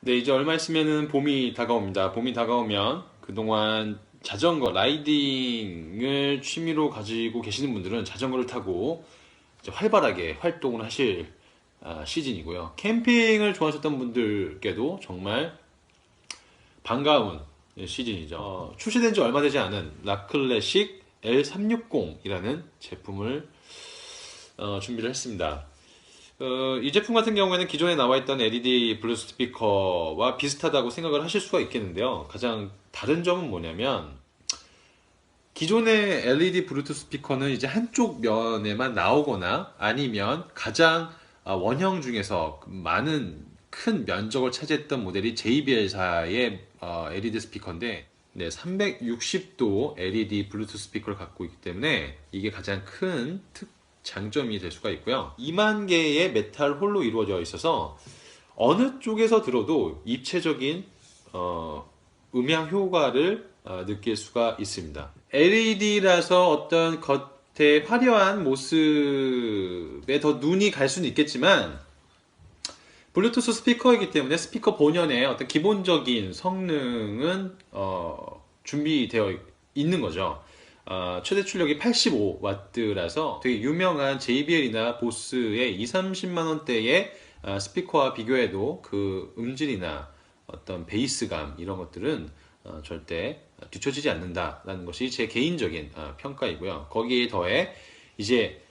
네, 이제 얼마 있으면은 봄이 다가옵니다. 봄이 다가오면 그동안 자전거 라이딩을 취미로 가지고 계시는 분들은 자전거를 타고 활발하게 활동을 하실 아, 시즌이고요. 캠핑을 좋아하셨던 분들께도 정말 반가운 시즌이죠. 어, 출시된 지 얼마 되지 않은 라클래식 L360이라는 제품을 어, 준비를 했습니다. 어, 이 제품 같은 경우에는 기존에 나와 있던 LED 블루투스 스피커와 비슷하다고 생각을 하실 수가 있겠는데요. 가장 다른 점은 뭐냐면 기존의 LED 블루투스 스피커는 이제 한쪽 면에만 나오거나 아니면 가장 아, 원형 중에서 많은 큰 면적을 차지했던 모델이 JBL사의 LED 스피커인데 네, 360도 LED 블루투스 스피커를 갖고 있기 때문에 이게 가장 큰 특, 장점이 될 수가 있고요. 2만 개의 메탈 홀로 이루어져 있어서 어느 쪽에서 들어도 입체적인 어, 음향 효과를 어, 느낄 수가 있습니다. LED라서 어떤 겉에 화려한 모습에 더 눈이 갈 수는 있겠지만 블루투스 스피커이기 때문에 스피커 본연의 어떤 기본적인 성능은 어, 준비되어 있는 거죠. 어, 최대 출력이 85와트라서 되게 유명한 JBL이나 보스의 2, 30만 원대의 어, 스피커와 비교해도 그 음질이나 어떤 베이스감 이런 것들은 어, 절대 뒤처지지 않는다라는 것이 제 개인적인 어, 평가이고요. 거기에 더해 이제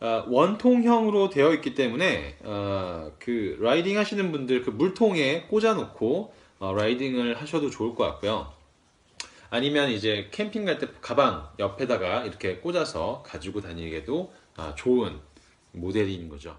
어, 원통형으로 되어 있기 때문에 어, 그 라이딩 하시는 분들 그 물통에 꽂아놓고 어, 라이딩을 하셔도 좋을 것 같고요. 아니면 이제 캠핑 갈 때 가방 옆에다가 이렇게 꽂아서 가지고 다니기에도 아, 좋은 모델인 거죠.